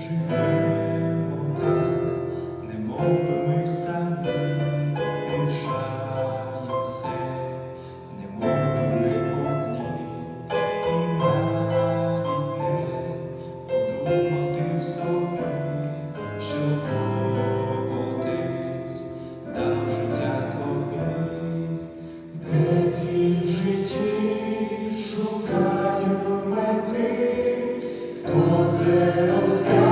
Живемо так, не би ми самі рішаємо все, не би ми одні, і навіть не подумав ти в собі, що Отець дав життя тобі, де ці в шукаю мети, хто це розказує.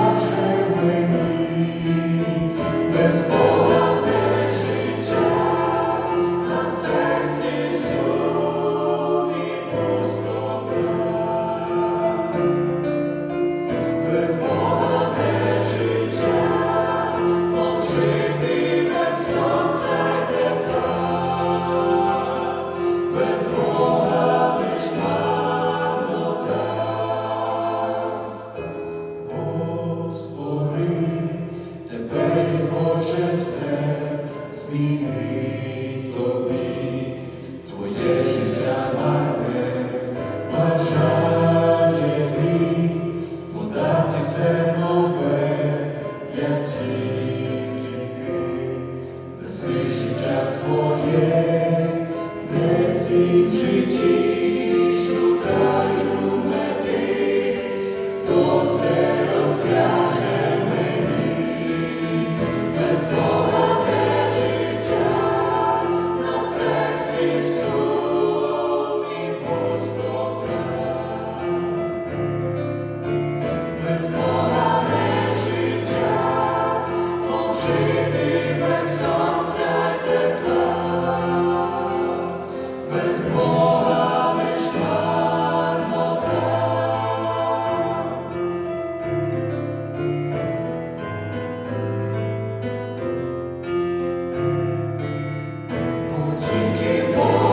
Мовчити без сонця тепла, 请给我